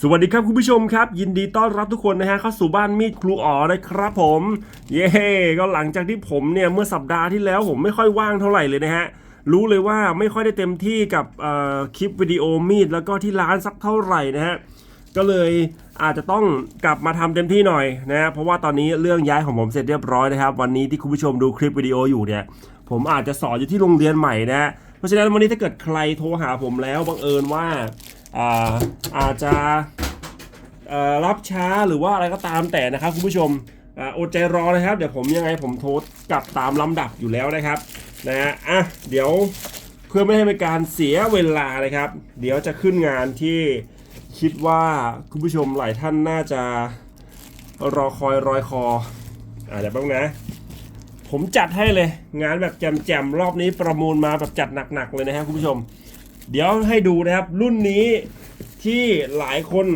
สวัสดีครับคุณผู้ชมครับ ยินดีต้อนรับทุกคนนะฮะเข้าสู่บ้านมีดครูอ๋อนะครับผม เย้ก็หลังจากที่ผมเนี่ยเมื่อสัปดาห์ที่แล้วผมไม่ค่อยว่างเท่าไหร่เลยนะฮะรู้เลยว่าไม่ค่อยได้เต็มที่กับคลิปวิดีโอมีดแล้วก็ที่ร้านสักเท่าไหร่นะฮะก็เลยอาจจะต้องกลับมาทำเต็มที่หน่อยนะฮะเพราะว่าตอนนี้เรื่องย้ายของผมเสร็จเรียบร้อยนะครับวันนี้ที่คุณผู้ชมดูคลิปวิดีโออยู่เนี่ยผมอาจจะสอนอยู่ที่โรงเรียนใหม่นะฮะเพราะฉะนั้นวันนี้ถ้าเกิดใครโทรหาผมแล้วบังเอิญว่า อาจจะรับช้าหรือว่าอะไรก็ตามแต่นะครับคุณผู้ชมอดใจรอนะครับ เดี๋ยวผมยังไงผมโทรกลับตามลำดับอยู่แล้วนะครับนะฮะอะเดี๋ยวเพื่อไม่ให้เป็นการเสียเวลานะครับ เดี๋ยวจะขึ้นงานที่คิดว่าคุณผู้ชมหลายท่านน่าจะรอคอยรอยคออ่าเดี๋ยวแป๊บนึงนะผมจัดให้เลย งานแบบแจมๆรอบนี้ประมูลมาแบบจัดหนักๆเลยนะครับคุณผู้ชม เดี๋ยวให้ดูนะครับรุ่นนี้ที่หลายคน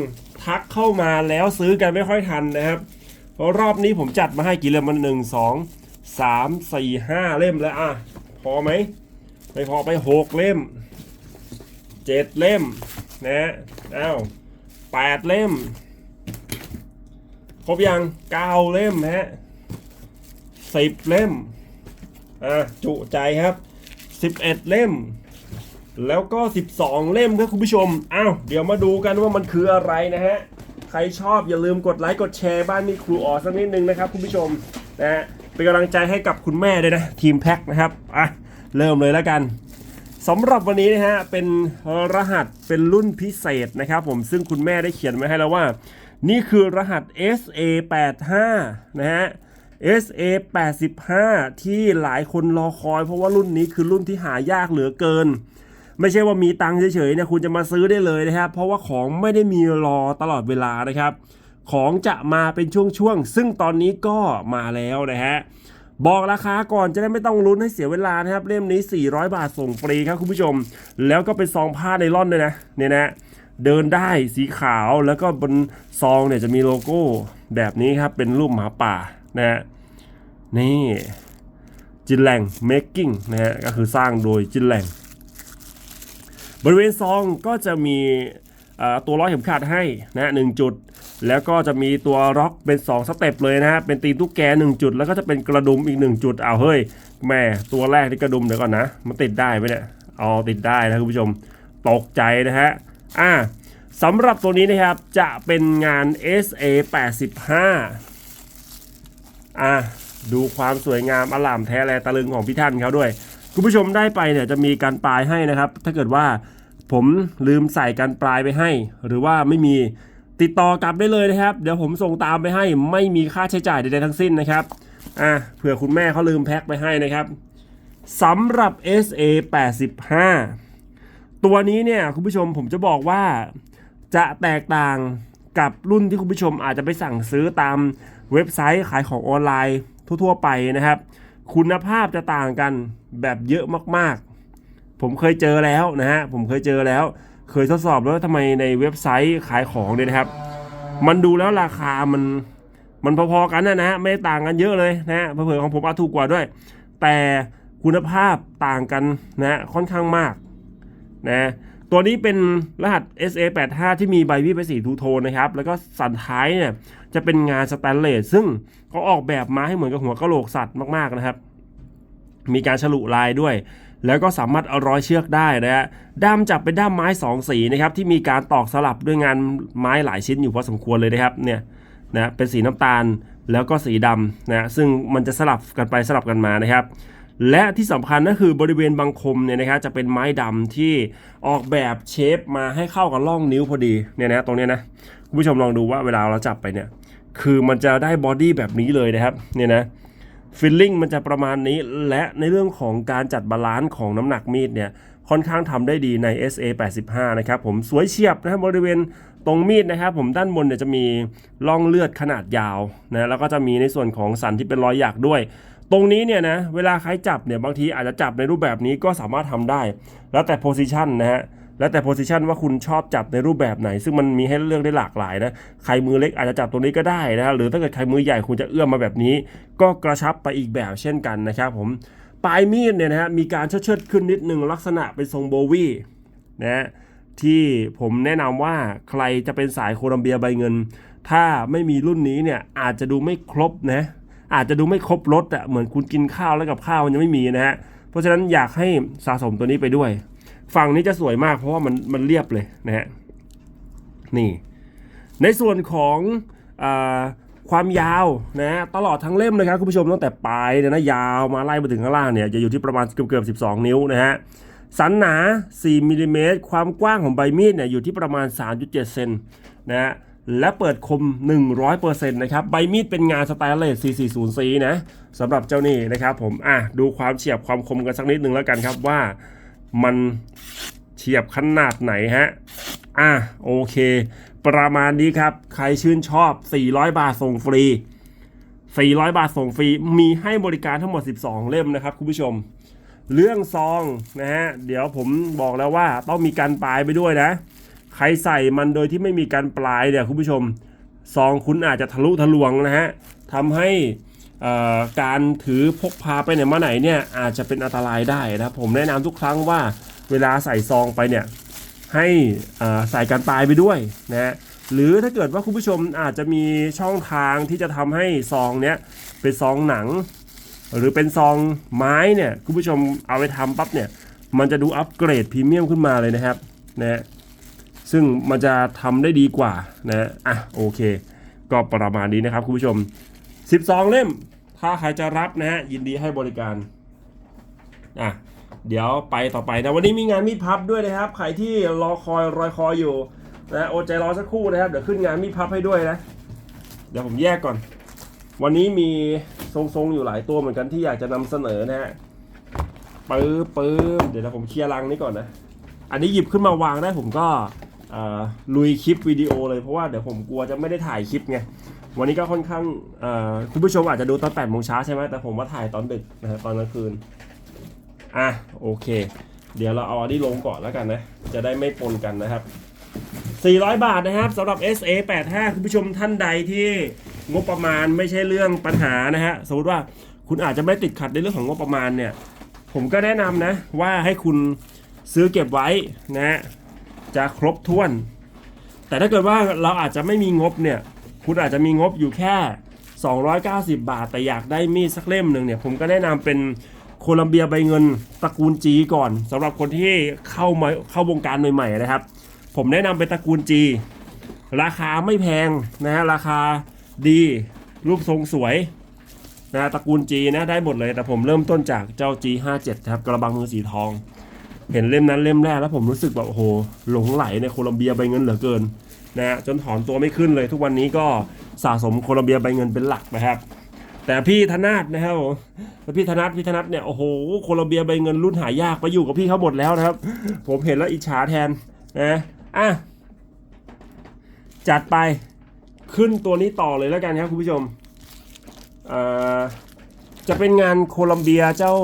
ทักเข้ามาแล้วซื้อกันไม่ค่อยทันนะครับเพราะรอบนี้ผมจัดมาให้กี่เล่มมันหนึ่งสองสามสี่ห้าเล่มแล้วอะพอไหมไม่พอไปหกเล่มเจ็ดเล่มนะอ้าวแปดเล่ม ครบยังเก้าเล่มฮะสิบเล่มอะจุใจครับสิบเอ็ดเล่ม แล้วก็ 12 เล่มครับคุณผู้ชมอ้าวเดี๋ยวมาดูกันว่ามันคืออะไรนะฮะ ใครชอบอย่าลืมกดไลค์กดแชร์บ้านมีครูอ๋อสักนิดนึงนะครับคุณผู้ชมนะฮะเป็นกำลังใจให้กับคุณแม่ด้วยนะ ทีมแพ็คนะครับอะเริ่มเลยแล้วกันสำหรับวันนี้นะฮะเป็นรหัสเป็นรุ่นพิเศษนะครับผมซึ่งคุณแม่ได้เขียนไว้ให้แล้วว่า นี่คือรหัส SA85 นะฮะ SA85 ที่หลายคนรอคอยเพราะว่ารุ่นนี้คือรุ่นที่หายากเหลือเกิน ไม่ใช่ว่ามีตังค์เฉยๆเนี่ยคุณจะมาซื้อได้เลยนะครับ เพราะว่าของไม่ได้มีรอตลอดเวลานะครับ ของจะมาเป็นช่วงๆซึ่งตอนนี้ก็มาแล้วนะฮะบอกราคาก่อนจะได้ไม่ต้องลุ้นให้เสียเวลานะครับ เล่มนี้ 400 บาทส่งฟรีครับคุณผู้ชม แล้วก็เป็นซองผ้าไนล่อนด้วยนะเนี่ยนะเดินได้สีขาวแล้วก็บนซองเนี่ยจะมีโลโก้แบบนี้ครับ เป็นรูปหมาป่านะฮะนี่จินแหลง making นะฮะก็คือสร้างโดยจินแหลง บริเวณซองก็จะมีตัวล้อเข็มขัดให้นะหนึ่งจุด แล้วก็จะมีตัวล็อกเป็น 2 สเต็ปเลยนะฮะเป็นตีนตุ๊กแก 1 จุด แล้วก็จะเป็นกระดุมอีก 1 จุดเอาวเฮ้ยแม่ตัวแรกที่กระดุมเดี๋ยวก่อนนะ มันติดได้ไหมเนี่ยเอาติดได้นะคุณผู้ชมตกใจนะฮะอ่าสำหรับตัวนี้นะครับจะเป็นงาน SA 85อะดูความสวยงามอลามแท้แลตะลึงของพี่ท่านเขาด้วย คุณผู้ชมได้ไปเนี่ยจะมีการปลายให้นะครับ ถ้าเกิดว่าผมลืมใส่การปลายไปให้ หรือว่าไม่มีติดต่อกลับได้เลยนะครับ เดี๋ยวผมส่งตามไปให้ไม่มีค่าใช้จ่ายใดๆทั้งสิ้นนะครับอะเผื่อคุณแม่เขาลืมแพ็คไปให้นะครับสำหรับ SA 85ตัวนี้เนี่ยคุณผู้ชมผมจะบอกว่าจะแตกต่างกับรุ่นที่คุณผู้ชมอาจจะไปสั่งซื้อตามเว็บไซต์ขายของออนไลน์ทั่วๆไปนะครับ คุณภาพจะต่างกัน แบบเยอะมากๆ ผมเคยเจอแล้วนะฮะ ผมเคยเจอแล้ว เคยทดสอบแล้วว่าทำไมในเว็บไซต์ขายของเนี่ยนะครับ มันดูแล้วราคามันมันพอๆกันนะนะฮะไม่ได้ต่างกันเยอะเลยนะฮะเผื่อของผมอาจถูกกว่าด้วย แต่คุณภาพต่างกันนะฮะค่อนข้างมากนะตัวนี้เป็นรหัส SA85 ที่มีใบวิไปสีทูโทนนะครับ แล้วก็สันท้ายเนี่ยจะเป็นงานสแตนเลสซึ่งเขาออกแบบมาให้เหมือนกับหัวกะโหลกสัตว์มากๆนะครับ มีการฉลุลายด้วย แล้วก็สามารถเอาร้อยเชือกได้นะฮะด้ามจับเป็นด้ามไม้สองสีนะครับที่มีการตอกสลับด้วยงานไม้หลายชิ้นอยู่พอสมควรเลยนะครับเนี่ยนะเป็นสีน้ำตาลแล้วก็สีดำนะซึ่งมันจะสลับกันไปสลับกันมานะครับ และที่สำคัญก็คือบริเวณบังคมเนี่ยนะครับจะเป็นไม้ดำที่ออกแบบเชฟมาให้เข้ากับร่องนิ้วพอดีเนี่ยนะตรงนี้นะคุณผู้ชมลองดูว่าเวลาเราจับไปเนี่ยคือมันจะได้บอดี้แบบนี้เลยนะครับเนี่ยนะ ฟิลลิ่งมันจะประมาณนี้ และในเรื่องของการจัดบาลานซ์ของน้ำหนักมีดเนี่ยค่อนข้างทำได้ดีใน SA 85นะครับผมสวยเฉียบนะครับบริเวณตรงมีดนะครับผมด้านบนเนี่ยจะมีร่องเลือดขนาดยาวนะแล้วก็จะมีในส่วนของสันที่เป็นรอยหยักด้วย ตรงนี้เนี่ยนะเวลาใครจับเนี่ยบางทีอาจจะจับในรูปแบบนี้ก็สามารถทำได้ แล้วแต่โพซิชันนะฮะ แล้วแต่โพซิชันว่าคุณชอบจับในรูปแบบไหน ซึ่งมันมีให้เลือกได้หลากหลายนะ ใครมือเล็กอาจจะจับตรงนี้ก็ได้นะ หรือถ้าเกิดใครมือใหญ่คุณจะเอื้อมมาแบบนี้ ก็กระชับไปอีกแบบเช่นกันนะครับผม ปลายมีดเนี่ยนะฮะ มีการเชิดขึ้นนิดนึงลักษณะเป็นทรงโบวี่นะฮะที่ผมแนะนำว่าใครจะเป็นสายโคลัมเบียใบเงิน ถ้าไม่มีรุ่นนี้เนี่ยอาจจะดูไม่ครบนะอาจจะดูไม่ครบรสอะเหมือนคุณกินข้าวแล้วกับข้าวมันยังไม่มีนะฮะเพราะฉะนั้นอยากให้สะสมตัวนี้ไปด้วย ฝั่งนี้จะสวยมากเพราะว่ามันมันเรียบเลยนะฮะนี่ ในส่วนของอความยาวนะตลอดทั้งเล่มนะครับคุณผู้ชมตั้งแต่ปลายเนี่ยนะยาวมาไล่มาถึงข้างล่างเนี่ยจะอยู่ที่ประมาณเกือบเกือบ12 นิ้วนะฮะสันหนา 4มิลลิเมตรความกว้างของใบมีดเนี่ยอยู่ที่ประมาณ 3.7 เซนนะฮะและเปิดคม 100%นะครับ ใบมีดเป็นงานสไตนเลส 440C นะสำหรับเจ้านี่นะครับผม อะ ดูความเฉียบความคมกันสักนิดหนึ่งแล้วกันครับว่า มันเฉียบขนาดไหนฮะ อะโอเค ประมาณนี้ครับ ใครชื่นชอบ 400 บาทส่งฟรี 400 บาทส่งฟรี มีให้บริการทั้งหมด 12 เล่มนะครับคุณผู้ชม เรื่องซองนะฮะ เดี๋ยวผมบอกแล้วว่าต้องมีการปลายไปด้วยนะ ใครใส่มันโดยที่ไม่มีการปลายเนี่ยคุณผู้ชม ซองคุณอาจจะทะลุทะลวงนะฮะทำให้ การถือพกพาไปไหนมาไหนเนี่ยอาจจะเป็นอันตรายได้นะครับผมแนะนำทุกครั้งว่าเวลาใส่ซองไปเนี่ยให้ใส่การปลายไปด้วยนะฮะหรือถ้าเกิดว่าคุณผู้ชมอาจจะมีช่องทางที่จะทำให้ซองเนี้ยเป็นซองหนัง หรือเป็นซองไม้เนี่ยคุณผู้ชมเอาไปทำปั๊บเนี่ยมันจะดูอัปเกรดพรีเมียมขึ้นมาเลยนะครับนะฮะซึ่งมันจะทำได้ดีกว่านะฮะอะโอเค ก็ประมาณนี้นะครับคุณผู้ชม 12 เล่ม ถ้าใครจะรับนะฮะยินดีให้บริการอะเดี๋ยวไปต่อไปนะวันนี้มีงานมีดพับด้วยนะครับ ใครที่รอคอยรอยคอยอยู่นะโอใจรอสักครู่นะครับเดี๋ยวขึ้นงานมีดพับให้ด้วยนะ เดี๋ยวผมแยกก่อน วันนี้มีทรงๆอยู่หลายตัวเหมือนกันที่อยากจะนำเสนอนะฮะปื๊บปื๊บเดี๋ยวผมเคลียร์รังนี้ก่อนนะ อันนี้หยิบขึ้นมาวางได้ผมก็อ่อลุยคลิปวิดีโอเลยเพราะว่าเดี๋ยวผมกลัวจะไม่ได้ถ่ายคลิปไง วันนี้ก็ค่อนข้างคุณผู้ชมอาจจะดูตอน8โมงเช้าใช่ไหมแต่ผมว่าถ่ายตอนดึกนะฮะตอนกลางคืน อะโอเค เดี๋ยวเราเอาอันนี้ลงก่อนแล้วกันนะ จะได้ไม่ปนกันนะครับ 400 บาทนะครับสำหรับ SA 85 คุณผู้ชมท่านใดที่งบประมาณไม่ใช่เรื่องปัญหานะฮะสมมติว่าคุณอาจจะไม่ติดขัดในเรื่องของงบประมาณเนี่ย ผมก็แนะนำนะว่าให้คุณซื้อเก็บไว้นะจะครบถ้วน แต่ถ้าเกิดว่าเราอาจจะไม่มีงบเนี่ย คุณอาจจะมีงบอยู่แค่ 290 บาท แต่อยากได้มีดสักเล่มหนึ่งเนี่ย ผมก็แนะนำเป็นโคลัมเบียใบเงินตระกูลจีก่อนสำหรับคนที่เข้ามาเข้าวงการใหม่ๆนะครับ ผมแนะนำเป็นตระกูลจี ราคาไม่แพงนะฮะราคาดีรูปทรงสวยนะตระกูลจีนะได้หมดเลย แต่ผมเริ่มต้นจากเจ้า G57 ครับกระบังมือสีทอง เห็นเล่มนั้นเล่มแรกแล้วผมรู้สึกแบบโอ้โหหลงไหลในโคลัมเบียใบเงินเหลือเกิน นะฮะจนถอนตัวไม่ขึ้นเลย ทุกวันนี้ก็สะสมโคลัมเบียใบเงินเป็นหลักนะครับแต่พี่ธนาทนะครับผมพี่ธนัทพี่ธนัทเนี่ยโอ้โหโคลัมเบียใบเงินรุ่นหายากไปอยู่กับพี่เขาหมดแล้วนะครับ ผมเห็นแล้วอิจฉาแทนนะอะจัดไปขึ้นตัวนี้ต่อเลยแล้วกันครับคุณผู้ชมจะเป็นงานโคลัมเบียเจ้า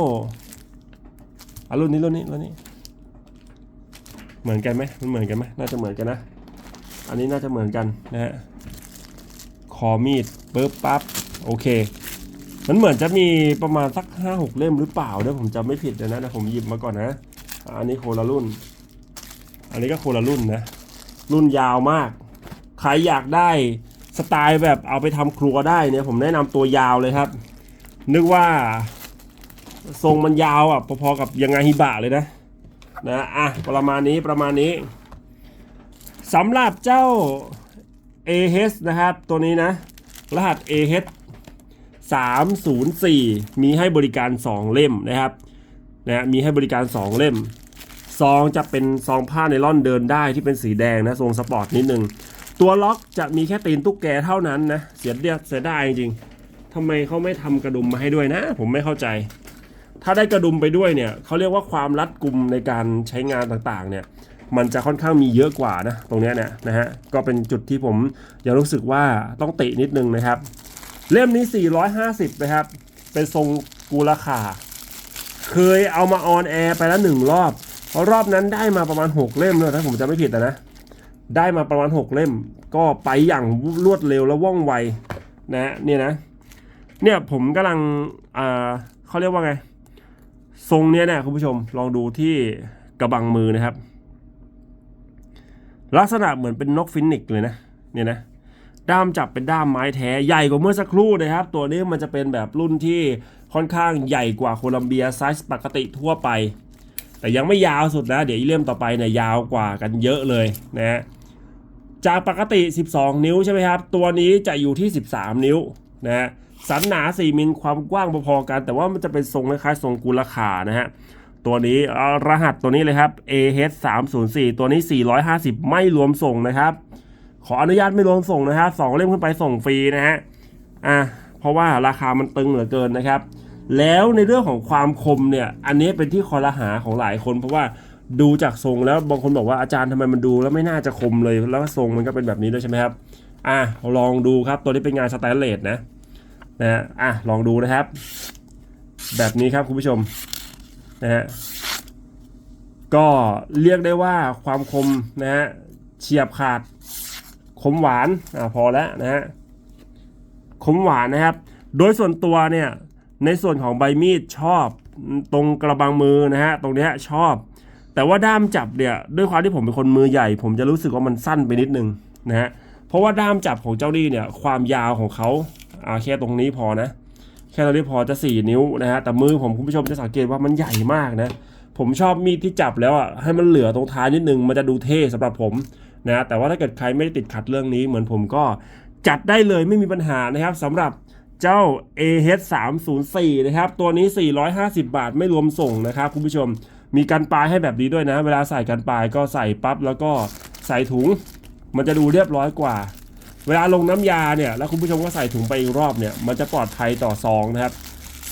อะรุ่นนี้รุ่นนี้รุ่นนี้ เหมือนกันไหมมันเหมือนกันไหมน่าจะเหมือนกันนะ อันนี้น่าจะเหมือนกันนะฮะคอมีดปึ๊บปั๊บโอเค มันเหมือนจะมีประมาณสักห้าหกเล่มหรือเปล่าเดี๋ยวผมจำไม่ผิดเดี๋ยวนะเดี๋ยวผมหยิบมาก่อนนะ อันนี้โคละรุ่น อันนี้ก็โคละรุ่นนะ รุ่นยาวมาก ใครอยากได้สไตล์แบบเอาไปทำครัวได้เนี่ยผมแนะนำตัวยาวเลยครับ นึกว่าทรงมันยาวอะพอๆกับยังไงฮิบะเลยนะนะอะประมาณนี้ประมาณนี้ สำหรับเจ้า AH นะครับ ตัวนี้นะ รหัส AH 304 มีให้บริการ 2 เล่มนะครับนะมีให้บริการ 2 เล่ม ซองจะเป็นซองผ้าไนล่อนเดินได้ที่เป็นสีแดงนะทรงสปอร์ตนิดนึง ตัวล็อกจะมีแค่ตีนตุ๊กแกเท่านั้นนะ เสียเดียเสียดายจริงทำไมเขาไม่ทำกระดุมมาให้ด้วยนะ ผมไม่เข้าใจ ถ้าได้กระดุมไปด้วยเนี่ยเขาเรียกว่าความรัดกุมในการใช้งานต่างๆเนี่ย มันจะค่อนข้างมีเยอะกว่านะตรงนี้เนี่ยนะฮะก็เป็นจุดที่ผมยังรู้สึกว่าต้องตินิดนึงนะครับ เล่มนี้ 450 นะครับ เป็นทรงกูราคา เคยเอามาออนแอร์ไปแล้วหนึ่งรอบเพราะรอบนั้นได้มาประมาณ 6 เล่มเลยถ้าผมจะไม่ผิดนะนะได้มาประมาณ 6 เล่ม ก็ไปอย่างรวดเร็วและว่องไวนะเนี่ยนะเนี่ยผมกำลังอ่าเขาเรียกว่าไง ทรงเนี้ยนี่ยคุณผู้ชมลองดูที่กระบังมือนะครับ ลักษณะเหมือนเป็นนกฟินิกซ์เลยนะเนี่ยนะด้ามจับเป็นด้ามไม้แท้ใหญ่กว่าเมื่อสักครู่นะครับ ตัวนี้มันจะเป็นแบบรุ่นที่ค่อนข้างใหญ่กว่าโคลัมเบียไซส์ปกติทั่วไป แต่ยังไม่ยาวสุดนะ เดี๋ยวอีเล่มต่อไปเนี่ยยาวกว่ากันเยอะเลยนะฮะจากปกติ 12 นิ้วใช่ไหมครับ ตัวนี้จะอยู่ที่ 13 นิ้วนะฮะสันหนา 4มิลความกว้างพอๆกัน แต่ว่ามันจะเป็นทรงคล้ายๆทรงกุลขานะฮะ ตัวนี้รหัสตัวนี้เลยครับ AH 3 0 4ตัวนี้ 450 ไม่รวมส่งนะครับ ขออนุญาตไม่รวมส่งนะครับสองเล่มขึ้นไปส่งฟรีนะฮะอะเพราะว่าราคามันตึงเหลือเกินนะครับ แล้วในเรื่องของความคมเนี่ย อันนี้เป็นที่คอรหาของหลายคน เพราะว่าดูจากทรงแล้วบางคนบอกว่าอาจารย์ทำไมมันดูแล้วไม่น่าจะคมเลยแล้วทรงมันก็เป็นแบบนี้ด้วยใช่ไหมครับอะลองดูครับตัวนี้เป็นงานสแตนเลสนะนะฮะอะลองดูนะครับ แบบนี้ครับคุณผู้ชม นะฮะก็เรียกได้ว่าความคมนะฮะเฉียบขาดคมหวานอ่าพอแล้วนะฮะคมหวานนะครับ โดยส่วนตัวเนี่ยในส่วนของใบมีดชอบตรงกระบังมือนะฮะตรงเนี้ยชอบ แต่ว่าด้ามจับเนี่ยด้วยความที่ผมเป็นคนมือใหญ่ ผมจะรู้สึกว่ามันสั้นไปนิดนึงนะฮะเพราะว่าด้ามจับของเจ้าดีเนี่ยความยาวของเขาอ่าแค่ตรงนี้พอนะ แค่ตรงนี้พอจะ 4 นิ้วนะฮะ แต่มือผมคุณผู้ชมจะสังเกตว่ามันใหญ่มากนะ ผมชอบมีดที่จับแล้วอะ ให้มันเหลือตรงท้ายนิดนึง มันจะดูเท่สำหรับผมนะ แต่ว่าถ้าเกิดใครไม่ได้ติดขัดเรื่องนี้ เหมือนผมก็จัดได้เลยไม่มีปัญหานะครับสำหรับเจ้า AH 3 0 4 นะครับ ตัวนี้ 450 บาทไม่รวมส่งนะครับคุณผู้ชม มีกันปลายให้แบบนี้ด้วยนะ เวลาใส่กันปลายก็ใส่ปั๊บแล้วก็ใส่ถุง มันจะดูเรียบร้อยกว่า เวลาลงน้ำยาเนี่ยแล้วคุณผู้ชมก็ใส่ถุงไปอีกรอบเนี่ยมันจะปลอดภัยต่อซองนะครับ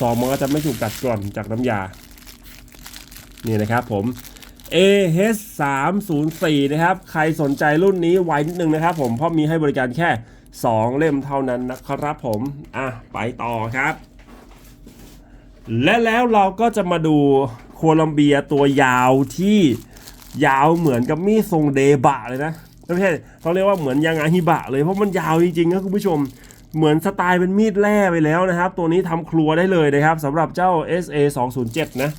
ซองมันก็จะไม่ถูกกัดกร่อนจากน้ำยา นี่นะครับผม AH 3 0 4 นะครับ ใครสนใจรุ่นนี้ไว้นิดนึงนะครับผม เพราะมีให้บริการแค่ 2 เล่มเท่านั้นนะครับผม อะ ไปต่อครับ และแล้วเราก็จะมาดูโคลัมเบียตัวยาวที่ยาวเหมือนกับมีดทรงเดบะเลยนะ ไม่ใช่เขาเรียกว่าเหมือนยางอาฮิบะเลยเพราะมันยาวจริงๆนะคุณผู้ชม เหมือนสไตล์เป็นมีดแร่ไปแล้วนะครับ ตัวนี้ทำครัวได้เลยนะครับสำหรับเจ้า SA 207นะ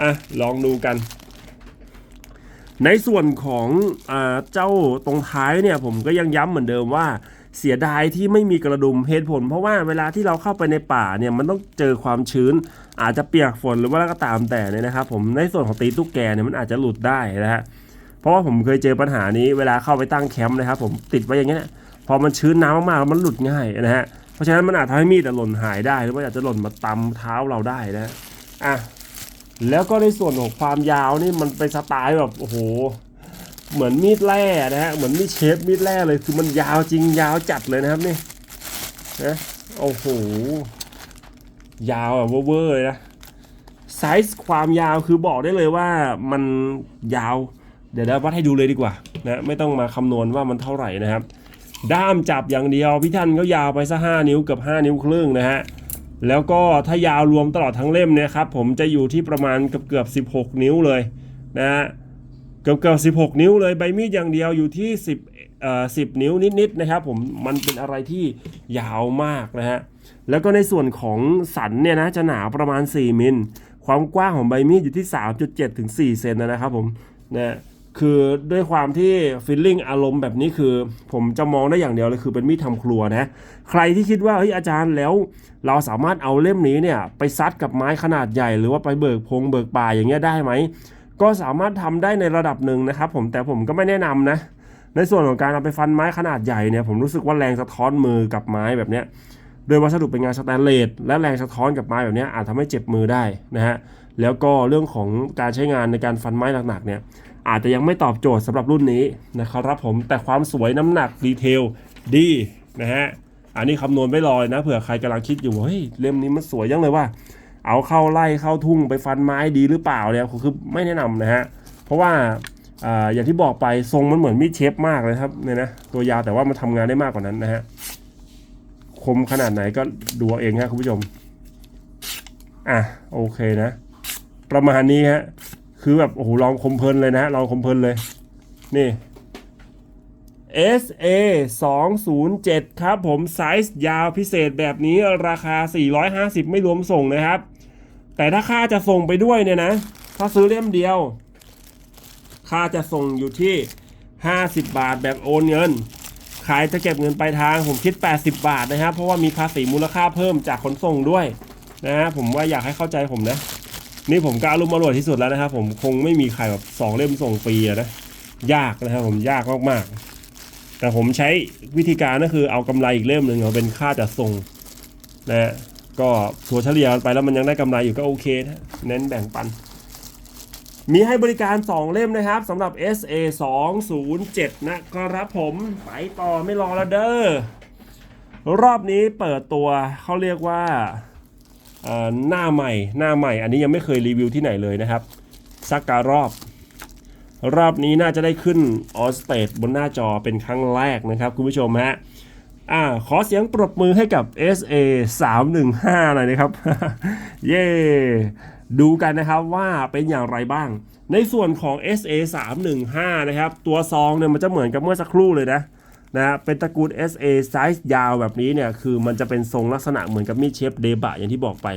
อะลองดูกัน ในส่วนของอเจ้าตรงท้ายเนี่ยผมก็ยังย้ำเหมือนเดิมว่าเสียดายที่ไม่มีกระดุมเหตุผล เพราะว่าเวลาที่เราเข้าไปในป่าเนี่ยมันต้องเจอความชื้น อาจจะเปียกฝนหรือว่าก็ตามแต่เนี่ยนะครับผมในส่วนของตีตุ๊กแกเนี่ยมันอาจจะหลุดได้นะฮะ เพราะว่าผมเคยเจอปัญหานี้เวลาเข้าไปตั้งแคมป์นะครับ ผมติดไว้อย่างเงี้ยพอมันชื้นน้ำมากๆมันหลุดง่ายนะฮะเพราะฉะนั้นมันอาจทำให้มีดหล่นหายได้ หรือว่าอาจจะหล่นมาตำเท้าเราได้นะอะแล้วก็ในส่วนของความยาวนี่มันเป็นสไตล์แบบโอ้โหเหมือนมีดแร่นะฮะเหมือนมีดเชฟมีดแร่เลยคือมันยาวจริงยาวจัดเลยนะครับนี่นะโอ้โหยาวแบบเวอร์เลยนะไซส์ความยาวคือบอกได้เลยว่ามันยาว เดี๋ยวเดี๋ยววัดให้ดูเลยดีกว่านะไม่ต้องมาคำนวณว่ามันเท่าไหร่นะครับ ด้ามจับอย่างเดียวพี่ท่านก็ยาวไปซะห้านิ้วเกับ5นิ้วครึ่งนะฮะแล้วก็ถ้ายาวรวมตลอดทั้งเล่มเนี่ยครับผมจะอยู่ที่ประมาณเกือบเกือบ 16 นิ้วเลยนะฮะเกือบเกือบ16 นิ้วเลยใบมีดอย่างเดียวอยู่ที่ 10เอ่อ10 นิ้วนิดๆนะครับผมมันเป็นอะไรที่ยาวมากนะฮะแล้วก็ในส่วนของสันเนี่ยนะจะหนาประมาณ 4 มิล ความกว้างของใบมีดอยู่ที่ 3.7 ถึง 4 เซนนะครับผมนะ คือด้วยความที่ฟีลลิ่งอารมณ์แบบนี้คือ ผมจะมองได้อย่างเดียวเลยคือเป็นมีดทำครัวนะ ใครที่คิดว่าเฮ้ยอาจารย์แล้ว เราสามารถเอาเล่มนี้เนี่ยไปซัดกับไม้ขนาดใหญ่ หรือว่าไปเบิกพงเบิกป่าอย่างเงี้ยได้ไหมก็สามารถทำได้ในระดับหนึ่งนะครับ ผมแต่ผมก็ไม่แนะนำนะ ในส่วนของการเอาไปฟันไม้ขนาดใหญ่เนี่ยผมรู้สึกว่าแรงสะท้อนมือกับไม้แบบเนี้ยโดยวัสดุเป็นงานสแตนเลสและแรงสะท้อนกับไม้แบบเนี้ยอาจทำให้เจ็บมือได้นะฮะแล้วก็เรื่องของการใช้งานในการฟันไม้หนักๆเนี่ย อาจจะยังไม่ตอบโจทย์สำหรับรุ่นนี้นะครับผมแต่ความสวยน้ำหนักดีเทลดีนะฮะอันนี้คำนวณไม่ลอยนะเผื่อใครกำลังคิดอยู่ว่าเฮ้ยเล่มนี้มันสวยยังเลยว่า เอาเข้าไล่เข้าทุ่งไปฟันไม้ดีหรือเปล่าเนี่ยคือไม่แนะนำนะฮะเพราะว่าอย่างที่บอกไปทรงมันเหมือนมีดเชฟมากเลยครับเนี่ยนะตัวยาวแต่ว่ามันทำงานได้มากกว่านั้นนะฮะคมขนาดไหนก็ดูเอาเองฮะคุณผู้ชมอะโอเคนะ ประมาณนี้ฮะ คือแบบ โอ้โห ลองคมเพลินเลยนะฮะ ลองคมเพลินเลย นี่ SA 207ครับผม ไซส์ยาวพิเศษแบบนี้ราคา 450 ไม่รวมส่งนะครับ แต่ถ้าค่าจะส่งไปด้วยเนี่ยนะ ถ้าซื้อเล่มเดียว ค่าจะส่งอยู่ที่ 50 บาทแบบโอนเงิน ขายจะเก็บเงินปลายทางผมคิด 80 บาทนะครับ เพราะว่ามีภาษีมูลค่าเพิ่มจากขนส่งด้วยนะฮะผมว่าอยากให้เข้าใจผมนะ นี่ผมก็อารมณ์อร่วยที่สุดแล้วนะครับ ผมคงไม่มีใครแบบสองเล่มส่งฟรีนะยากนะครับผมยากมากๆ แต่ผมใช้วิธีการก็คือเอากำไรอีกเล่มหนึ่งเอาเป็นค่าจัดส่งนะฮะก็ถัวเฉลี่ยไปแล้วมันยังได้กำไรอยู่ก็โอเคนะเน้นแบ่งปัน มีให้บริการ 2 เล่มนะครับสำหรับ SA 207นะครับผมไปต่อไม่รอแล้วเด้อรอบนี้เปิดตัวเขาเรียกว่า หน้าใหม่หน้าใหม่ อันนี้ยังไม่เคยรีวิวที่ไหนเลยนะครับสักการอบ รอบนี้น่าจะได้ขึ้นออสเตดบนหน้าจอเป็นครั้งแรกนะครับคุณผู้ชมฮะอ่าขอเสียงปรบมือให้กับ SA 315หน่อยนะครับ เย้ดูกันนะครับว่าเป็นอย่างไรบ้าง ในส่วนของ SA 315นะครับ ตัวซองเนี่ยมันจะเหมือนกับเมื่อสักครู่เลยนะ นะฮะเป็นตระกูล SA ไซส์ยาวแบบนี้เนี่ยคือมันจะเป็นทรงลักษณะเหมือนกับมีดเชฟเดบะอย่างที่บอกไป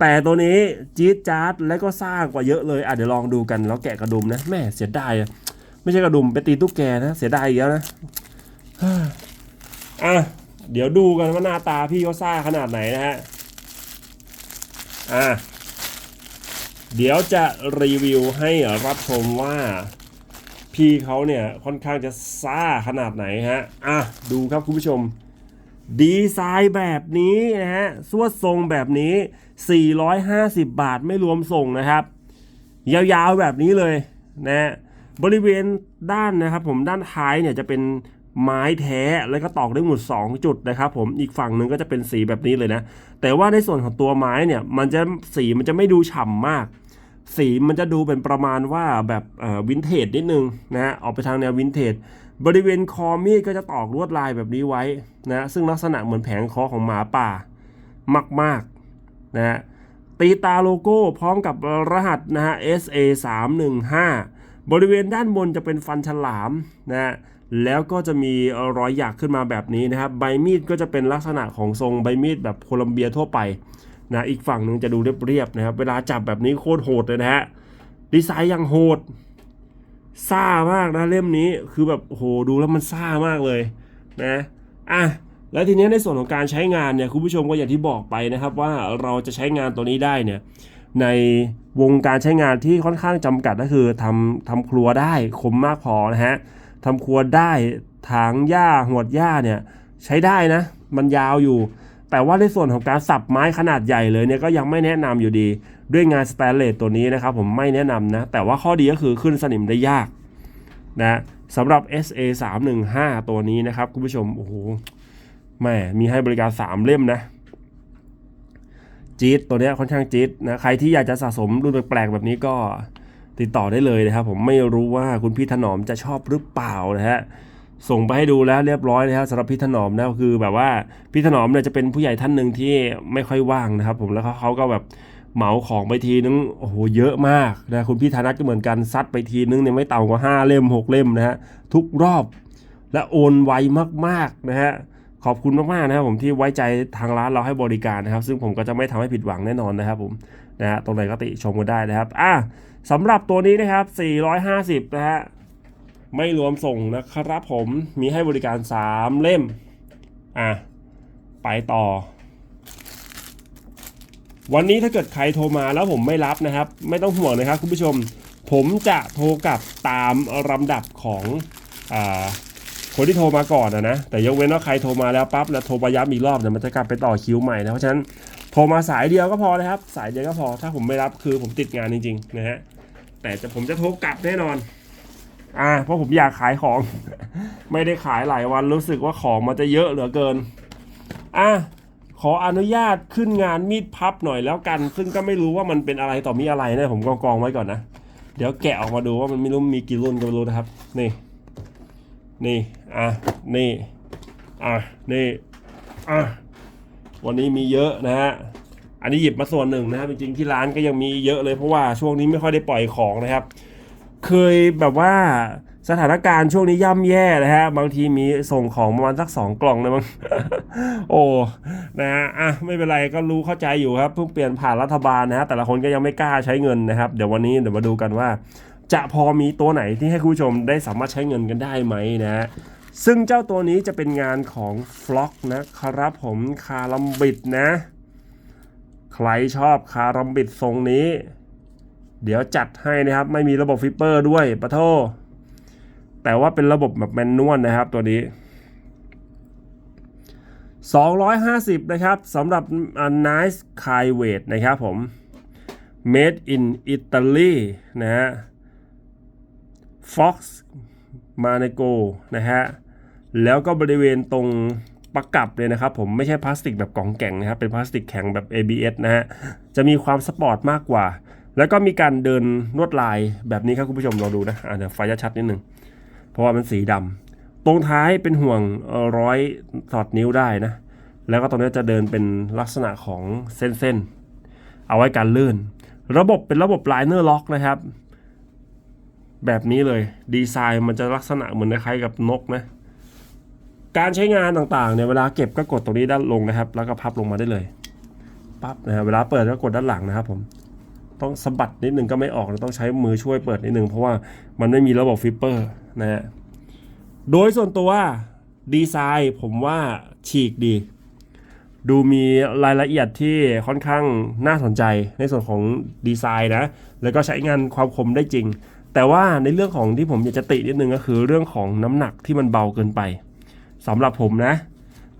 แต่ตัวนี้จี๊ดจ๊าดและก็ซ่ากว่าเยอะเลยอะเดี๋ยวลองดูกันแล้วแกะกระดุมนะแม่เสียดายไม่ใช่กระดุมไปตีตุ๊กแกนะเสียดายอีกแล้วนะอะเดี๋ยวดูกันว่าหน้าตาพี่เขาซ่าขนาดไหนนะฮะอะเดี๋ยวจะรีวิวให้รับชมว่า พี่เขาเนี่ยค่อนข้างจะซ่าขนาดไหนฮะ อะ ดูครับคุณผู้ชม ดีไซน์แบบนี้นะฮะสวดทรงแบบนี้ 450 บาทไม่รวมส่งนะครับ ยาวๆแบบนี้เลยนะบริเวณด้านนะครับผมด้านท้ายเนี่ยจะเป็นไม้แท้แล้วก็ตอกด้วยหมุด 2 จุดนะครับผมอีกฝั่งหนึ่งก็จะเป็นสีแบบนี้เลยนะ แต่ว่าในส่วนของตัวไม้เนี่ยมันจะสีมันจะไม่ดูฉ่ำมาก สีมันจะดูเป็นประมาณว่าแบบวินเทจนิดนึงนะออกไปทางแนววินเทจบริเวณคอมีดก็จะตอกลวดลายแบบนี้ไว้นะซึ่งลักษณะเหมือนแผงคอของหมาป่ามากๆนะฮะตีตาโลโก้พร้อมกับรหัสนะฮะ SA 3 1 5บริเวณด้านบนจะเป็นฟันฉลามนะฮะแล้วก็จะมีรอยหยักขึ้นมาแบบนี้นะครับใบมีดก็จะเป็นลักษณะของทรงใบมีดแบบโคลัมเบียทั่วไป นะอีกฝั่งหนึ่งจะดูเรียบๆนะครับ เวลาจับแบบนี้โคตรโหดเลยนะฮะดีไซน์ยังโหดซ่ามากนะเล่มนี้คือแบบโอ้โหดูแล้วมันซ่ามากเลยนะอะแล้วทีนี้ในส่วนของการใช้งานเนี่ยคุณผู้ชมก็อย่างที่บอกไปนะครับ ว่าเราจะใช้งานตัวนี้ได้เนี่ยในวงการใช้งานที่ค่อนข้างจำกัดก็คือทำทำครัวได้คมมากพอนะฮะทำครัวได้ถางหญ้าหวดหญ้าเนี่ยใช้ได้นะ มันยาวอยู่ แต่ว่าในส่วนของการสับไม้ขนาดใหญ่เลยเนี่ยก็ยังไม่แนะนำอยู่ดี ด้วยงานสแตนเลสตัวนี้นะครับผมไม่แนะนำนะ แต่ว่าข้อดีก็คือขึ้นสนิมได้ยากนะสำหรับ SA 3 1 5ตัวนี้นะครับคุณผู้ชม โอ้โหแม่มีให้บริการ 3 เล่มนะจี๊ดตัวนี้ค่อนข้างจี๊ดนะใครที่อยากจะสะสมรุ่นแปลกๆแบบนี้ก็ติดต่อได้เลยนะครับ ผมไม่รู้ว่าคุณพี่ถนอมจะชอบหรือเปล่านะฮะ ส่งไปให้ดูแล้วเรียบร้อยนะครับสำหรับพี่ถนอมนะคือแบบว่าพี่ถนอมเนี่ยจะเป็นผู้ใหญ่ท่านหนึ่งที่ไม่ค่อยว่างนะครับ ผมแล้วเขาเขาก็แบบเหมาของไปทีนึงโอ้โหเยอะมากนะคุณพี่ธนัทก็เหมือนกันซัดไปทีนึงเนี่ยไม่ต่ำกว่าห้าเล่มหกเล่มนะฮะทุกรอบและโอนไวมากๆนะฮะขอบคุณมากๆนะครับผมที่ไว้ใจทางร้านเราให้บริการนะครับ ซึ่งผมก็จะไม่ทำให้ผิดหวังแน่นอนนะครับผมนะฮะตรงไหนก็ติชมกันได้นะครับอะสำหรับตัวนี้นะครับ 450 นะฮะ ไม่รวมส่งนะครับผมมีให้บริการ 3 เล่ม อะ ไปต่อ วันนี้ถ้าเกิดใครโทรมาแล้วผมไม่รับนะครับ ไม่ต้องห่วงนะครับคุณผู้ชม ผมจะโทรกลับตามลำดับของอคนที่โทรมาก่อนนะนะ แต่ยกเว้นว่าใครโทรมาแล้วปั๊บแล้วโทรมาย้ำอีกรอบเนี่ยมันจะกลับไปต่อคิวใหม่นะเพราะฉะนั้นโทรมาสายเดียวก็พอนะครับ สายเดียวก็พอถ้าผมไม่รับคือผมติดงานจริงๆนะฮะแต่จะผมจะโทรกลับแน่นอน อ่าเพราะผมอยากขายของ ไม่ได้ขายหลายวันรู้สึกว่าของมันจะเยอะเหลือเกินอะขออนุญาตขึ้นงานมีดพับหน่อยแล้วกัน ซึ่งก็ไม่รู้ว่ามันเป็นอะไรต่อมีอะไรนะผมกองกองไว้ก่อนนะเดี๋ยวแกะออกมาดูว่ามันไม่รู้มีกี่รุ่นก็ไม่รู้นะครับ นี่นี่อะนี่อะนี่อะวันนี้มีเยอะนะฮะอันนี้หยิบมาส่วนหนึ่งนะครับจริงๆที่ร้านก็ยังมีเยอะเลยเพราะว่าช่วงนี้ไม่ค่อยได้ปล่อยของนะครับ เคยแบบว่าสถานการณ์ช่วงนี้ย่ำแย่นะฮะ บางทีมีส่งของประมาณสักสองกล่องเลยมั้งโอ้นะฮะอะไม่เป็นไรก็รู้เข้าใจอยู่ครับ เพิ่งเปลี่ยนผ่านรัฐบาลนะฮะแต่ละคนก็ยังไม่กล้าใช้เงินนะครับ เดี๋ยววันนี้เดี๋ยวมาดูกันว่า จะพอมีตัวไหนที่ให้คุณผู้ชมได้สามารถใช้เงินกันได้ไหมนะซึ่งเจ้าตัวนี้จะเป็นงานของฟล็อกนะครับผมคารัมบิดนะ ใครชอบคารัมบิดทรงนี้ เดี๋ยวจัดให้นะครับ ไม่มีระบบฟิปเปอร์ด้วยปะโทแต่ว่าเป็นระบบแบบแมนนวลนะครับตัวนี้ 250 นะครับสำหรับ Nice k i w e i g h t นะครับผม Made in Italy นะฮะ Fox m a n e g o นะฮะ แล้วก็บริเวณตรงประกับเลยนะครับผมไม่ใช่พลาสติกแบบกล่องแก่งนะครับ เป็นพลาสติกแข็งแบบ ABS นะฮะ จะมีความสปอร์ตมากกว่า แล้วก็มีการเดินลวดลายแบบนี้ครับคุณผู้ชมลองดูนะอะเดี๋ยวไฟจะชัดนิดนึง เพราะว่ามันสีดำตรงท้ายเป็นห่วงร้อยสอดนิ้วได้นะ แล้วก็ตรงนี้จะเดินเป็นลักษณะของเส้นๆ เอาไว้การลื่น ระบบเป็นระบบไลเนอร์ล็อกนะครับ แบบนี้เลยดีไซน์มันจะลักษณะเหมือนคล้ายกับนกนะการใช้งานต่างๆเนี่ยเวลาเก็บก็กดตรงนี้ด้านลงนะครับ แล้วก็พับลงมาได้เลยปั๊บนะครับเวลาเปิดก็กดด้านหลังนะครับผม ต้องสะบัดนิดนึงก็ไม่ออกเราต้องใช้มือช่วยเปิดนิดนึงเพราะว่ามันไม่มีระบบฟิปเปอร์นะฮะโดยส่วนตัวดีไซน์ผมว่าฉีกดี ดูมีรายละเอียดที่ค่อนข้างน่าสนใจในส่วนของดีไซน์นะ แล้วก็ใช้งานความคมได้จริง แต่ว่าในเรื่องของที่ผมอยากจะตินิดนึงก็คือเรื่องของน้ำหนักที่มันเบาเกินไปสำหรับผมนะ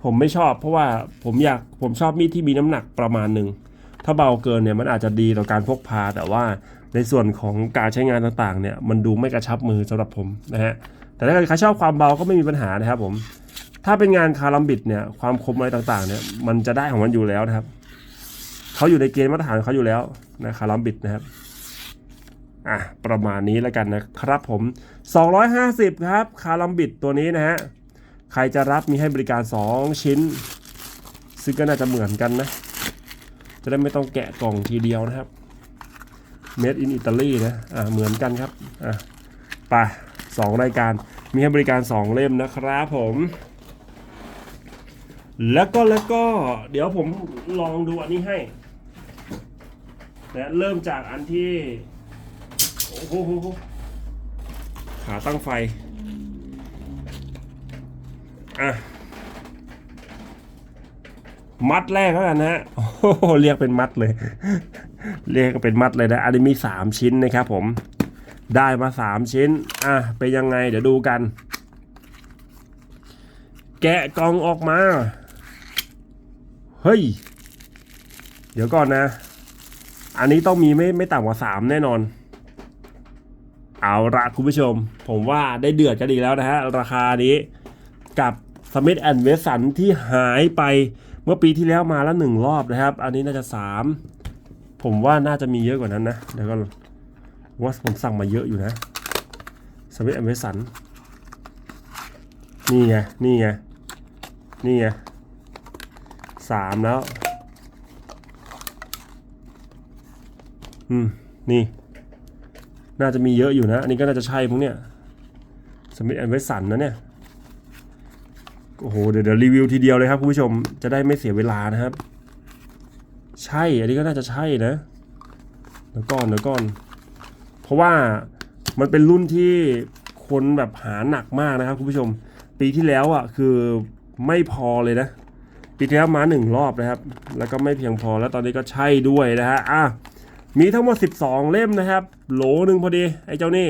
ผมไม่ชอบเพราะว่าผมอยากผมชอบมีดที่มีน้ำหนักประมาณหนึ่ง ถ้าเบาเกินเนี่ยมันอาจจะดีต่อการพกพา แต่ว่าในส่วนของการใช้งานต่างๆเนี่ยมันดูไม่กระชับมือสำหรับผมนะฮะแต่ถ้าใครชอบความเบาก็ไม่มีปัญหานะครับผมถ้าเป็นงานคารัมบิดเนี่ยความคมอะไรต่างๆเนี่ยมันจะได้ของมันอยู่แล้วนะครับเขาอยู่ในเกณฑ์มาตรฐานเขาอยู่แล้วนะคารัมบิดนะครับอะประมาณนี้แล้วกันนะครับผม 250 ครับ คารัมบิดตัวนี้นะฮะ ใครจะรับมีให้บริการ 2 ชิ้น ซึ่งก็น่าจะเหมือนกันนะ จะได้ไม่ต้องแกะกล่องทีเดียวนะครับ Made in Italy นะอ่าเหมือนกันครับอะไปสองรายการมีให้บริการ 2 เล่มนะครับผม แล้วก็แล้วก็เดี๋ยวผมลองดูอันนี้ให้นะเริ่มจากอันที่โอ้โหขาตั้งไฟ อะ มัดแรกแล้วกันนะฮะโอ้โหเรียกเป็นมัดเลย เรียกเป็นมัดเลยนะอันนี้มี 3 ชิ้นนะครับผมได้มา 3 ชิ้น อะเป็นยังไงเดี๋ยวดูกัน แกะกล่องออกมา เฮ้ย เดี๋ยวก่อนนะ อันนี้ต้องมีไม่ไม่ต่ำกว่า 3 แน่นอน เอาละคุณผู้ชม ผมว่าได้เดือดกันอีกแล้วนะฮะ ราคานี้กับ Smith and Wesson ที่หายไป มื่อปีที่แล้วมาแล้วหนึ่งรอบนะครับ อันนี้น่าจะ3ผมว่าน่าจะมีเยอะกว่านั้นนะเดี๋ยวก็ว่าผมสั่งมาเยอะอยู่นะ Smith and Wesson นี่ไง นี่ไง นี่ไงสามแล้ว อืม นี่ น่าจะมีเยอะอยู่นะ อันนี้ก็น่าจะใช่พวกเนี้ยสมิธแอนเวสันนะเนี่ย โอ้โหเดี๋ยวเดี๋ยวรีวิวทีเดียวเลยครับคุณผู้ชมจะได้ไม่เสียเวลานะครับ ใช่อันนี้ก็น่าจะใช่นะเดี๋ยวก่อนเดี๋ยวก่อน เพราะว่ามันเป็นรุ่นที่คนแบบหาหนักมากนะครับคุณผู้ชม ปีที่แล้วอะคือไม่พอเลยนะ ปีที่แล้วมาหนึ่งรอบนะครับ แล้วก็ไม่เพียงพอแล้วตอนนี้ก็ใช่ด้วยนะฮะอะมีทั้งหมด 12 เล่มนะครับ โหลหนึ่งพอดีไอ้เจ้านี่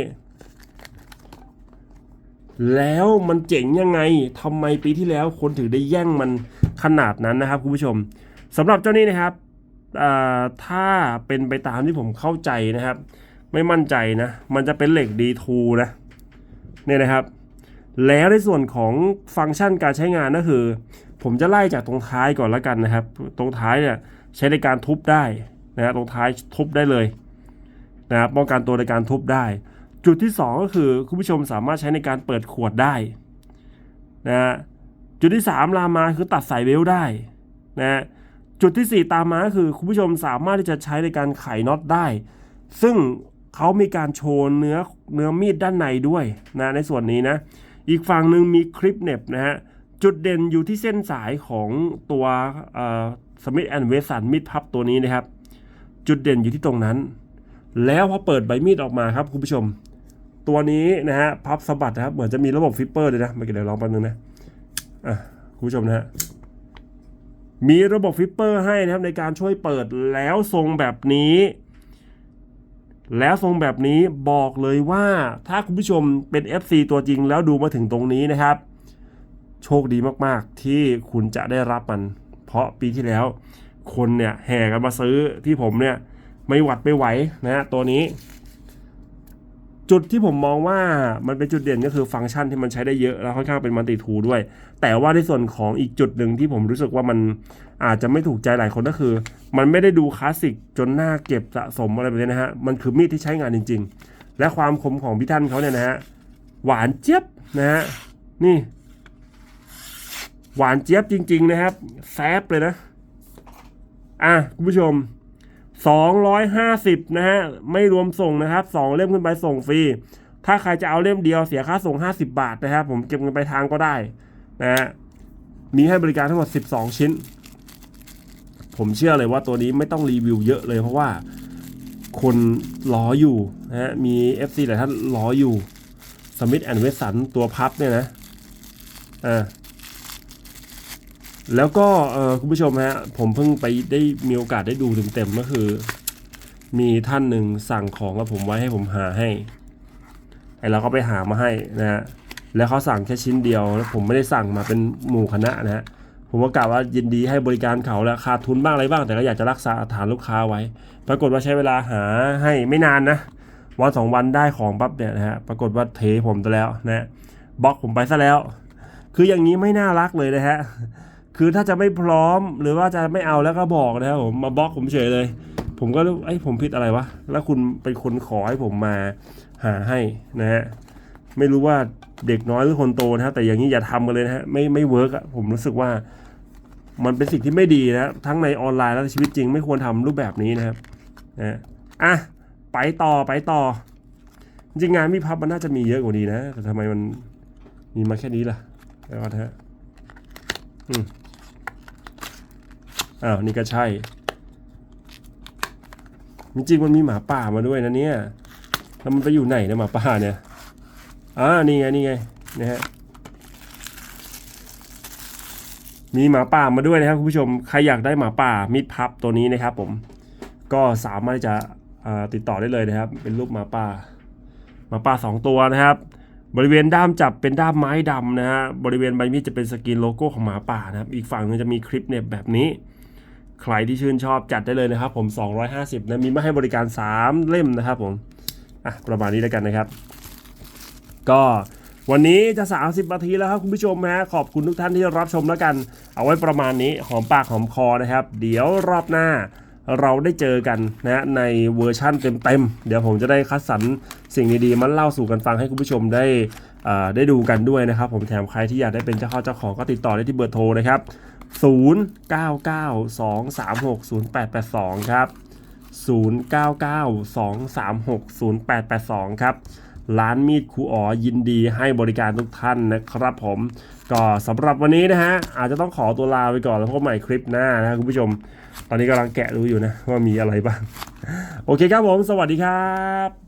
แล้วมันเจ๋งยังไงทำไมปีที่แล้วคนถึงได้แย่งมันขนาดนั้นนะครับคุณผู้ชมสำหรับเจ้านี้นะครับถ้าเป็นไปตามที่ผมเข้าใจนะครับ ไม่มั่นใจนะ มันจะเป็นเหล็ก D2 นะเนี่ยนะครับ แล้วในส่วนของฟังก์ชันการใช้งานก็คือ ผมจะไล่จากตรงท้ายก่อนแล้วกันนะครับ ตรงท้ายเนี่ยใช้ในการทุบได้นะครับตรงท้ายทุบได้เลยนะครับป้องกันตัวในการทุบได้ จุดที่ 2 ก็คือคุณผู้ชมสามารถใช้ในการเปิดขวดได้นะจุดที่ 3 ลามมาคือตัดสายเวลได้นะจุดที่ 4 ตามมาคือคุณผู้ชมสามารถที่จะใช้ในการไขน็อตได้ ซึ่งเขามีการโชว์เนื้อเนื้อมีดด้านในด้วยนะในส่วนนี้นะอีกฝั่งหนึ่งมีคลิปเหน็บนะฮะจุดเด่นอยู่ที่เส้นสายของตัวสมิธแอนด์เวสันมิดพับตัวนี้นะครับ จุดเด่นอยู่ที่ตรงนั้น แล้วพอเปิดใบมีดออกมาครับคุณผู้ชม ตัวนี้นะฮะพับสะบัดนะครับ เหมือนจะมีระบบฟิปเปอร์เลยนะมื่อกี้เดี๋ยวลองแป๊บนึงนะอะคุณผู้ชมนะฮะมีระบบฟิปเปอร์ให้นะครับในการช่วยเปิดแล้วทรงแบบนี้ แล้วทรงแบบนี้บอกเลยว่าถ้าคุณผู้ชมเป็น FC ตัวจริงแล้วดูมาถึงตรงนี้นะครับ โชคดีมากๆที่คุณจะได้รับมัน เพราะปีที่แล้ว คนเนี่ยแห่กันมาซื้อที่ผมเนี่ยไม่หวัดไม่ไหวนะฮะตัวนี้ จุดที่ผมมองว่ามันเป็นจุดเด่นก็คือฟังก์ชันที่มันใช้ได้เยอะแล้วค่อนข้างเป็นมัลติทูด้วย แต่ว่าในส่วนของอีกจุดหนึ่งที่ผมรู้สึกว่ามันอาจจะไม่ถูกใจหลายคนก็คือ มันไม่ได้ดูคลาสสิกจนหน้าเก็บสะสมอะไรแบบนี้นะฮะ มันคือมีดที่ใช้งานจริง ๆ และความคมของพี่ท่านเขาเนี่ยนะฮะหวานเจี๊ยบนะฮะนี่ หวานเจี๊ยบจริง ๆ นะครับแซบเลยนะ อะคุณผู้ชม 250นะฮะไม่รวมส่งนะครับ 2 เล่มขึ้นไปส่งฟรี ถ้าใครจะเอาเล่มเดียวเสียค่าส่ง 50 บาทนะครับ ผมเก็บเงินไปทางก็ได้นะฮะมีให้บริการทั้งหมด 12 ชิ้น ผมเชื่อเลยว่าตัวนี้ไม่ต้องรีวิวเยอะเลยเพราะว่าคนรออยู่นะฮะมี FC หลายท่านรออยู่สมิธแอนด์เวสันตัวพับเนี่ยนะอ่า แล้วก็คุณผู้ชมฮะผมเพิ่งไปได้มีโอกาสได้ดูเต็มๆก็คือ มีท่านหนึ่งสั่งของกับผมไว้ให้ผมหาให้ไอเราก็ไปหามาให้นะฮะแล้วเขาสั่งแค่ชิ้นเดียวแล้วผมไม่ได้สั่งมาเป็นหมู่คณะนะฮะผมก็กล่าวว่ายินดีให้บริการเขาแล้วขาดทุนบ้างอะไรบ้าง แต่ก็อยากจะรักษาฐานลูกค้าไว้ ปรากฏว่าใช้เวลาหาให้ไม่นานนะวันสองวันได้ของปั๊บเนี่ยนะฮะปรากฏว่าเทผมไปแล้วนะฮะบล็อกผมไปซะแล้ว คืออย่างนี้ไม่น่ารักเลยนะฮะ คือถ้าจะไม่พร้อมหรือว่าจะไม่เอาแล้วก็บอกนะครับผมมาบล็อกผมเฉยเลย ผมก็รู้ไอ้ผมผิดอะไรวะแล้วคุณเป็นคนขอให้ผมมาหาให้นะฮะไม่รู้ว่าเด็กน้อยหรือคนโตนะฮะแต่อย่างนี้อย่าทำกันเลยนะฮะไม่ไม่เวิร์กอะผมรู้สึกว่า มันเป็นสิ่งที่ไม่ดีนะทั้งในออนไลน์และชีวิตจริง ไม่ควรทำรูปแบบนี้นะครับนะอะไปต่อไปต่อ จริงงานมีพับมันน่าจะมีเยอะกว่านี้นะแต่ทำไมมันมีมาแค่นี้ล่ะแล้วก็นะฮะอ้ อ้าวนี่ก็ใช่จริงมันมีหมาป่ามาด้วยนะเนี่ยแล้วมันไปอยู่ไหนนะหมาป่าเนี่ยอ่านี่ไงนี่ไงนะฮะมีหมาป่ามาด้วยนะครับคุณผู้ชมใครอยากได้หมาป่ามิดพับตัวนี้นะครับ ผมก็สามารถจะติดต่อได้เลยนะครับ เป็นรูปหมาป่าหมาป่าสองตัวนะครับ บริเวณด้ามจับเป็นด้ามไม้ดำนะฮะบริเวณใบมีดจะเป็นสกรีนโลโก้ของหมาป่านะครับ อีกฝั่งหนึงจะมีคลิปเนี่ยแบบนี้ ใครที่ชื่นชอบจัดได้เลยนะครับผม 250นะมีมาให้บริการ 3 เล่มนะครับผมอะประมาณนี้แล้วกันนะครับ ก็วันนี้จะ 30นาทีแล้วครับคุณผู้ชมฮะขอบคุณทุกท่านที่รับชมแล้วกัน เอาไว้ประมาณนี้หอมปากหอมคอนะครับ เดี๋ยวรอบหน้าเราได้เจอกันนะในเวอร์ชั่นเต็มๆ เดี๋ยวผมจะได้คัดสรรสิ่งดีๆมาเล่าสู่กันฟังให้คุณผู้ชมได้ได้ดูกันด้วยนะครับ ผมแถมใครที่อยากได้เป็นเจ้าข้าเจ้าของก็ติดต่อได้ที่เบอร์โทรนะครับ 0992360882 ครับ 0992360882 ครับ ร้านมีดครูอ๋อยินดีให้บริการทุกท่านนะครับผม ก็สำหรับวันนี้นะฮะ อาจจะต้องขอตัวลาไปก่อนแล้วพบใหม่คลิปหน้านะค,คุณผู้ชม ตอนนี้กำลังแกะดูอยู่นะว่ามีอะไรบ้าง โอเคครับผม สวัสดีครับ